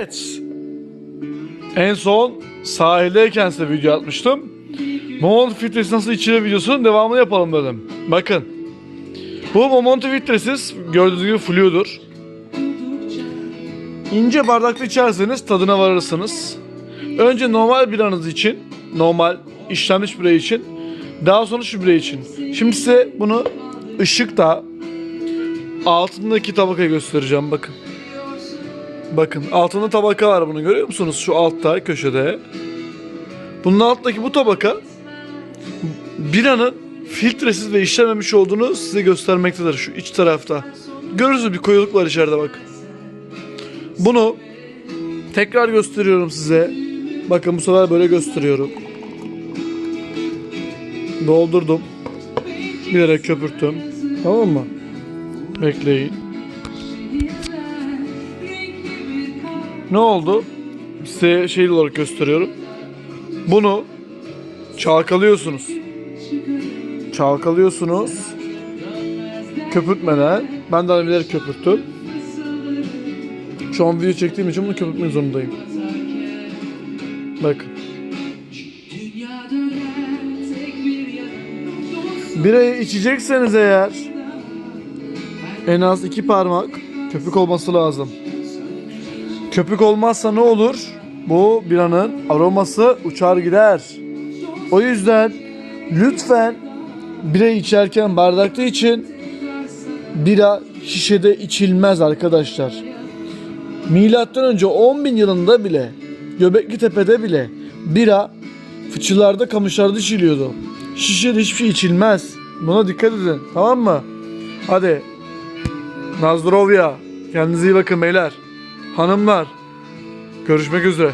Evet. En son sahildeyken size video atmıştım. Momont filtresi nasıl içilir videosunun devamını yapalım dedim. Bakın. Bu Momont filtresiz gördüğünüz gibi flu'dur. İnce bardakta içerseniz tadına varırsınız. Önce normal biranız için, normal işlenmiş bira için, daha sonra şu bira için. Şimdi size bunu ışıkta altındaki tabakayı göstereceğim bakın. Bakın altında tabaka var bunu görüyor musunuz? Şu altta köşede. Bunun alttaki bu tabaka biranın filtresiz ve işlememiş olduğunu size göstermektedir şu iç tarafta. Görürsünüz bir koyuluk var içeride bak. Bunu tekrar gösteriyorum size. Bakın bu sefer böyle gösteriyorum. Doldurdum. Bilerek köpürttüm. Tamam mı? Bekleyin. Ne oldu? Size şey olarak gösteriyorum. Bunu çalkalıyorsunuz. Çalkalıyorsunuz. Köpürtmeden. Ben de bilerek köpürttüm. Şu an video çektiğim için bunu köpürtmek zorundayım. Bakın. Birayı içecekseniz eğer en az iki parmak köpük olması lazım. Köpük olmazsa ne olur? Bu biranın aroması uçar gider. O yüzden lütfen bira içerken bardakta için bira şişede içilmez arkadaşlar. Milattan önce 10 bin yılında bile Göbekli Tepe'de bile bira fıçılarda kamışlarda içiliyordu. Şişede hiçbir şey içilmez. Buna dikkat edin tamam mı? Hadi. Nazdrovya. Kendinize iyi bakın beyler. Hanımlar. Görüşmek üzere.